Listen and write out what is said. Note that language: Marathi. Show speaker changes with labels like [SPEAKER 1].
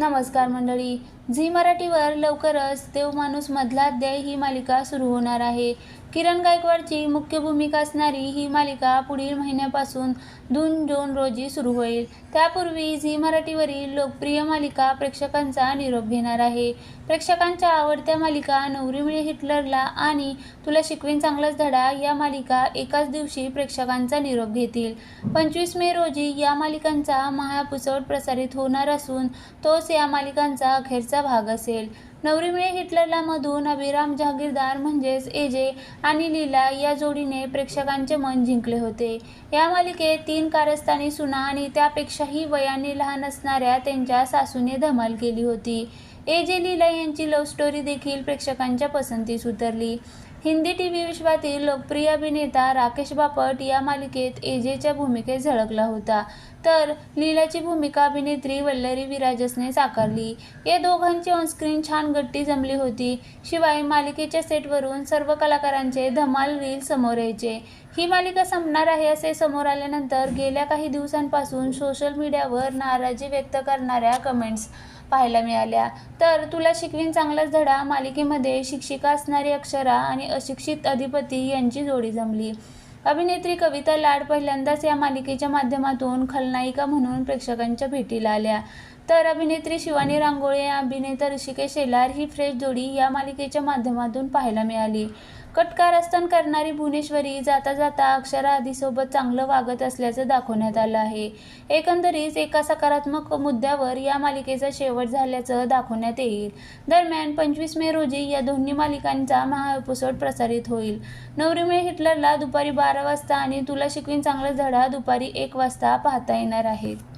[SPEAKER 1] नमस्कार मंडळी. झी मराठीवर लवकरच देवमाणूस मधला अध्याय ही मालिका सुरू होणार आहे. किरण गायकवाडची मुख्य भूमिका असणारी ही मालिका पुढील महिन्यापासून दोन जून रोजी सुरू होईल. त्यापूर्वी झी मराठीवरील लोकप्रिय मालिका प्रेक्षकांचा निरोप घेणार आहे. प्रेक्षकांच्या आवडत्या मालिका नवरी मिळे हिटलरला आणि तुला शिकवीन चांगलाच धडा या मालिका एकाच दिवशी प्रेक्षकांचा निरोप घेतील. पंचवीस मे रोजी या मालिकांचा महापुसवट प्रसारित होणार असून तोच या मालिकांचा अखेरचा भाग असेल. नवरीमिळे हिटलरला मधून अभिराम जहागीरदार म्हणजेच एजे आणि लीला या जोडीने प्रेक्षकांचे मन जिंकले होते. या मालिकेत तीन कारस्थानी सुना आणि त्यापेक्षाही वयाने लहान असणाऱ्या त्यांच्या सासूने धमाल केली होती. एजे लीला यांची लव्ह स्टोरी देखील प्रेक्षकांच्या पसंतीस उतरली. हिंदी टी व्ही विश्वातील लोकप्रिय अभिनेता राकेश बापट या मालिकेत एजेच्या भूमिकेत झळकला होता. तर लीलाची भूमिका अभिनेत्री वल्लरी विराजसने साकारली. या दोघांची ऑनस्क्रीन छान गट्टी जमली होती. शिवाय मालिकेच्या सेटवरून सर्व कलाकारांचे धमाल रील समोर यायचे. ही मालिका संपणार आहे असे समोर आल्यानंतर गेल्या काही दिवसांपासून सोशल मीडियावर नाराजी व्यक्त करणाऱ्या कमेंट्स पाहायला मिळाल्या. तर तुला शिकवीन चांगलाच धडा मालिकेमध्ये शिक्षिका असणारी अक्षरा आणि अशिक्षित अधिपती यांची जोडी जमली. अभिनेत्री कविता लाड पहिल्यांदाच या मालिकेच्या माध्यमातून खलनायिका म्हणून प्रेक्षकांच्या भेटीला आल्या. तर अभिनेत्री शिवानी रांगोळे अभिनेता ऋषिकेश शेलार ही फ्रेश जोडी या मालिकेच्या माध्यमातून पाहायला मिळाली. कटकारस्थान करणारी भुवनेश्वरी जाता जाता अक्षरा आधीसोबत चांगलं वागत असल्याचं दाखवण्यात आलं आहे. एकंदरीत एका सकारात्मक मुद्द्यावर या मालिकेचा शेवट झाल्याचं दाखवण्यात येईल. दरम्यान पंचवीस मे रोजी या दोन्ही मालिकांचा महा एपिसोड प्रसारित होईल. नवरीमुळे हिटलरला दुपारी बारा वाजता आणि तुला शिकवीन चांगला धडा दुपारी एक वाजता पाहता येणार आहेत